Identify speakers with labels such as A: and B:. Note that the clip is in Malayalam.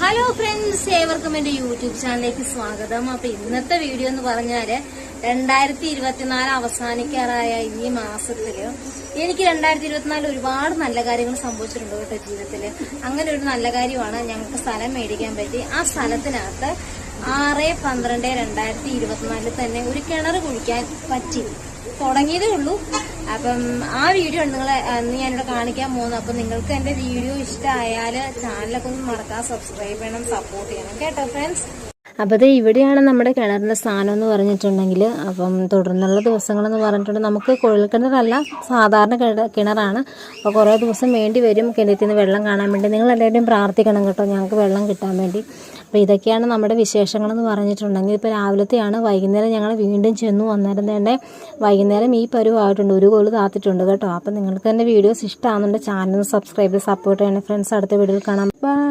A: ഹലോ ഫ്രണ്ട്സ് ഏവർക്കും എന്റെ യൂട്യൂബ് ചാനലിലേക്ക് സ്വാഗതം. അപ്പൊ ഇന്നത്തെ വീഡിയോ എന്ന് പറഞ്ഞാൽ രണ്ടായിരത്തി ഇരുപത്തിനാല് അവസാനിക്കാറായ ഈ മാസത്തിൽ എനിക്ക് രണ്ടായിരത്തി ഇരുപത്തിനാല് ഒരുപാട് നല്ല കാര്യങ്ങൾ സംഭവിച്ചിട്ടുണ്ട് കേട്ടോ ജീവിതത്തിൽ. അങ്ങനെ ഒരു നല്ല കാര്യമാണ് ഞങ്ങൾക്ക് സ്ഥലം മേടിക്കാൻ പറ്റി. ആ സ്ഥലത്തിനകത്ത് ആറ് പന്ത്രണ്ട് രണ്ടായിരത്തി ഇരുപത്തിനാലിൽ തന്നെ ഒരു കിണർ കുഴിക്കാൻ പറ്റി. തുടങ്ങിയതേ ഉള്ളൂ. അപ്പം ആ വീഡിയോ ആണ് നിങ്ങളെ അന്ന് ഞാനിവിടെ കാണിക്കാൻ പോകുന്നത്. അപ്പം നിങ്ങൾക്ക് എന്റെ വീഡിയോ ഇഷ്ടമായാൽ ചാനലൊക്കെ ഒന്ന് മറക്കാതെ സബ്സ്ക്രൈബ് ചെയ്യണം സപ്പോർട്ട് ചെയ്യണം. കേട്ടോ ഫ്രണ്ട്സ് അപ്പോൾ ഇത് ഇവിടെയാണ് നമ്മുടെ കിണറിന്റെ സ്ഥാനം എന്ന് പറഞ്ഞിട്ടുണ്ടെങ്കിൽ അപ്പം തുടർന്നുള്ള ദിവസങ്ങളെന്ന് പറഞ്ഞിട്ടുണ്ടെങ്കിൽ നമുക്ക് കുഴൽക്കിണറല്ല സാധാരണ കിണ- കിണറാണ്. അപ്പോൾ കുറേ ദിവസം വേണ്ടി വരും കിണറ്റിൽ നിന്ന് വെള്ളം കാണാൻ വേണ്ടി. നിങ്ങൾ എല്ലാവരും പ്രാർത്ഥിക്കണം കേട്ടോ ഞങ്ങൾക്ക് വെള്ളം കിട്ടാൻ വേണ്ടി. അപ്പോൾ ഇതൊക്കെയാണ് നമ്മുടെ വിശേഷങ്ങളെന്ന് പറഞ്ഞിട്ടുണ്ടെങ്കിൽ ഇപ്പോൾ രാവിലത്തെയാണ് വൈകുന്നേരം ഞങ്ങൾ വീണ്ടും ചെന്നു അന്നേരം തന്നെ വൈകുന്നേരം ഈ പരുവായിട്ടുണ്ട് ഒരു കോൽ താത്തിട്ടുണ്ട് കേട്ടോ. അപ്പോൾ നിങ്ങൾക്ക് തന്നെ വീഡിയോസ് ഇഷ്ടമാകുന്നുണ്ട് ചാനൽ സബ്സ്ക്രൈബ് ചെയ്ത് സപ്പോർട്ട് ചെയ്യണം. ഫ്രണ്ട്സ് അടുത്ത വീഡിയോയിൽ കാണാം.